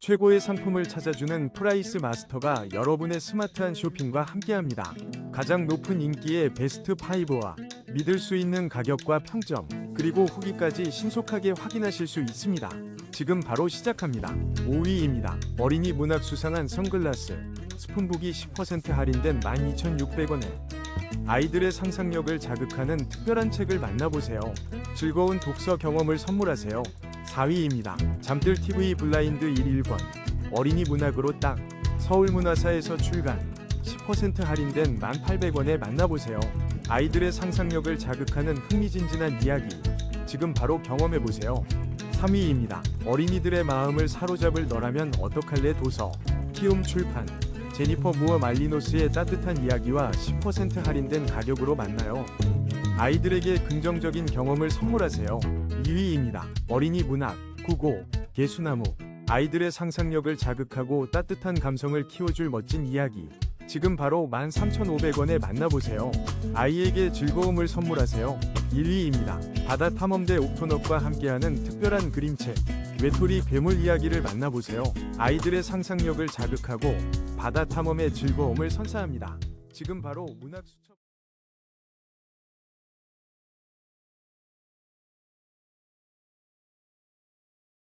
최고의 상품을 찾아주는 프라이스 마스터가 여러분의 스마트한 쇼핑과 함께합니다. 가장 높은 인기의 베스트 5와 믿을 수 있는 가격과 평점, 그리고 후기까지 신속하게 확인하실 수 있습니다. 지금 바로 시작합니다. 5위입니다. 어린이 문학 수상한 선글라스, 스푼북이 10% 할인된 12,600원에 아이들의 상상력을 자극하는 특별한 책을 만나보세요. 즐거운 독서 경험을 선물하세요. 4위입니다. 잠들 TV 블라인드 1일권 어린이 문학으로 딱 서울문화사에서 출간 10% 할인된 1,800원에 만나보세요. 아이들의 상상력을 자극하는 흥미진진한 이야기 지금 바로 경험해보세요. 3위입니다. 어린이들의 마음을 사로잡을 너라면 어떡할래 도서 키움 출판 제니퍼 무어 말리노스의 따뜻한 이야기와 10% 할인된 가격으로 만나요. 아이들에게 긍정적인 경험을 선물하세요. 2위입니다. 어린이 문학, 구고, 개수나무. 아이들의 상상력을 자극하고 따뜻한 감성을 키워줄 멋진 이야기. 지금 바로 13,500원에 만나보세요. 아이에게 즐거움을 선물하세요. 1위입니다. 바다 탐험대 옥토넛과 함께하는 특별한 그림책. 외톨이 괴물 이야기를 만나보세요. 아이들의 상상력을 자극하고 바다 탐험의 즐거움을 선사합니다. 지금 바로 문학 수첩